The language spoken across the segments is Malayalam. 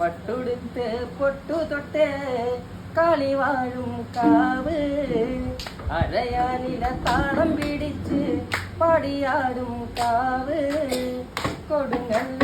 പട്ടുടുത്ത് പൊട്ടു തൊട്ട് കളി വാഴും കാവ്. അരയാലില താളം പിടിച്ച് പാടിയാടും കാവ്. കൊടുങ്ങല്ല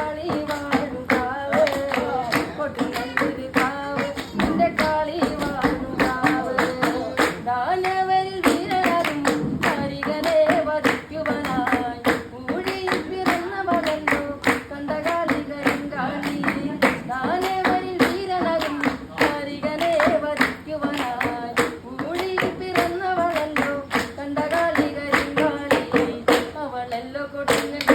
लोग को